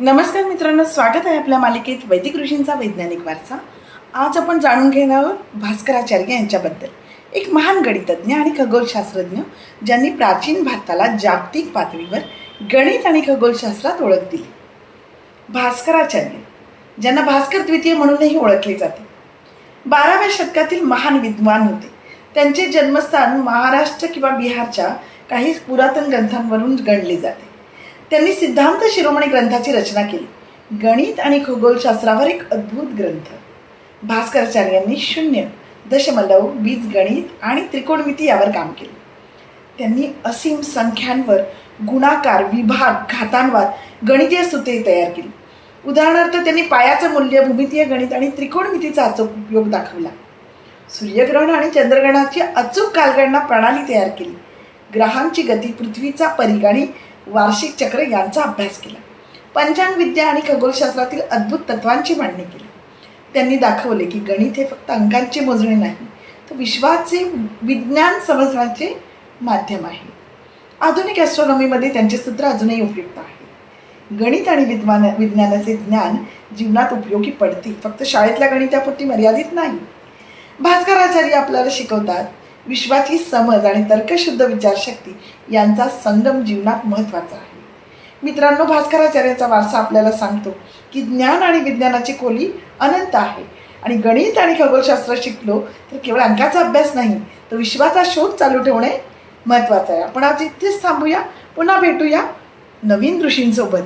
नमस्कार मित्रांनो स्वागत आहे आपल्या मालिकेत वैदिक ऋषींचा वैज्ञानिक वारसा. आज आपण जाणून घेणार आहोत भास्कराचार्य यांच्याबद्दल. एक महान गणितज्ञ आणि खगोलशास्त्रज्ञ ज्यांनी प्राचीन भारताला जागतिक पातळीवर गणित आणि खगोलशास्त्रात ओळख दिली. भास्कराचार्य ज्यांना भास्कर द्वितीय म्हणूनही ओळखले जाते. बाराव्या शतकातील महान विद्वान होते. त्यांचे जन्मस्थान महाराष्ट्र किंवा बिहारच्या काही पुरातन ग्रंथांवरून गणले जाते. त्यांनी सिद्धांत शिरोमणी ग्रंथाची रचना केली. गणित आणि खगोलशास्त्रावर एक अद्भुत ग्रंथ. भास्कराचार्यांनी शून्य दशमलव बीजगणित आणि त्रिकोणमिती यावर काम केले. त्यांनी असीम संख्यांवर गुणाकार विभाग घातांवाद गणितीय सूत्रे तयार केली. उदाहरणार्थ त्यांनी पायाचं मूल्य भूमितीय गणित आणि त्रिकोणमितीचा अचूक उपयोग दाखवला. सूर्यग्रहण आणि चंद्रग्रहणाची अचूक कालगणना प्रणाली तयार केली. ग्रहांची गती पृथ्वीचा परिगाणी वार्षिक चक्र यांचा अभ्यास केला. पंचांग विद्या आणि खगोलशास्त्रातील अद्भुत तत्वांची मांडणी केली. त्यांनी दाखवले की गणित हे फक्त अंकांचे मोजणे नाही तर विश्वाचे विज्ञान समजण्याचे माध्यम आहे. आधुनिक ॲस्ट्रॉनॉमीमध्ये त्यांचे सूत्र अजूनही उपयुक्त आहे. गणित आणि विद्वान विज्ञानाचे ज्ञान जीवनात उपयोगी पडते फक्त शाळेतल्या गणितापुरती मर्यादित नाही. भास्कराचार्य आपल्याला शिकवतात विश्वाची समज आणि तर्कशुद्ध विचारशक्ती यांचा संगम जीवनात महत्त्वाचा आहे. मित्रांनो भास्कराचार्याचा वारसा आपल्याला सांगतो की ज्ञान आणि विज्ञानाची खोली अनंत आहे. आणि गणित आणि खगोलशास्त्र शिकलो तर केवळ अंकाचा अभ्यास नाही तर विश्वाचा शोध चालू ठेवणे महत्त्वाचं आहे. आपण आज इथेच थांबूया पुन्हा भेटूया नवीन ऋषींसोबत.